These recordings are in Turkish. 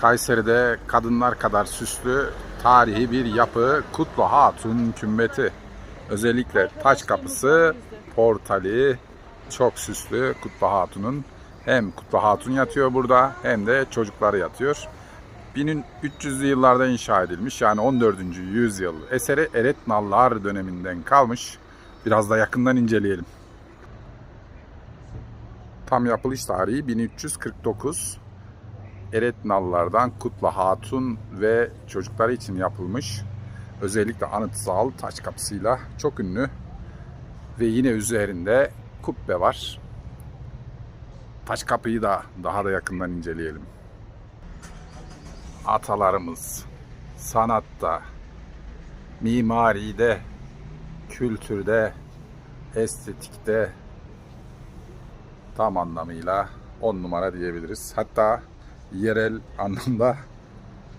Kayseri'de kadınlar kadar süslü tarihi bir yapı Kutlu Hatun Kümbeti. Özellikle taç kapısı, portali çok süslü Kutlu Hatun'un. Hem Kutlu Hatun yatıyor burada hem de çocukları yatıyor. 1300'lü yıllarda inşa edilmiş yani 14. yüzyıl eseri Eretnallar döneminden kalmış. Biraz da yakından inceleyelim. Tam yapılış tarihi 1349. Eretnallardan Kutla Hatun ve çocukları için yapılmış. Özellikle anıtsal taç kapısıyla çok ünlü. Ve yine üzerinde kubbe var. Taş kapıyı da daha da yakından inceleyelim. Atalarımız sanatta, mimaride, kültürde, estetikte tam anlamıyla on numara diyebiliriz. Hatta yerel anlamda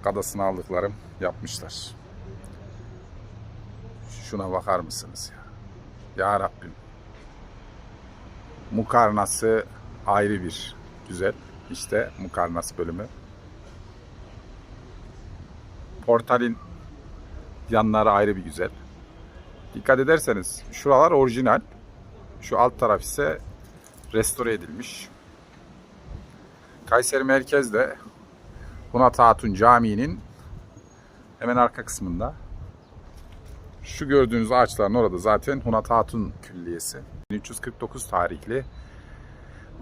kadasını aldıklarım yapmışlar. Şuna bakar mısınız ya? Ya Rabbim. Mukarnası ayrı bir güzel. İşte Mukarnas bölümü. Portalin yanları ayrı bir güzel. Dikkat ederseniz şuralar orijinal. Şu alt taraf ise restore edilmiş. Kayseri merkezde Hunat Hatun Camii'nin hemen arka kısmında şu gördüğünüz ağaçların orada zaten Hunat Hatun Külliyesi. 1349 tarihli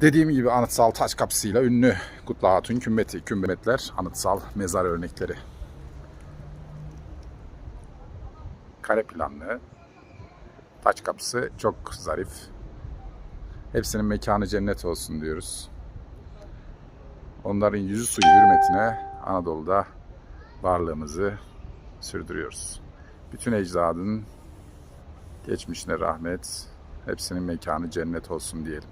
dediğim gibi anıtsal taş kapısıyla ünlü Kutlu Hatun kümbeti, kümbetler, anıtsal mezar örnekleri. Kare planlı taç kapısı çok zarif. Hepsinin mekanı cennet olsun diyoruz. Onların yüzü suyu hürmetine Anadolu'da varlığımızı sürdürüyoruz. Bütün ecdadın geçmişine rahmet, hepsinin mekanı cennet olsun diyelim.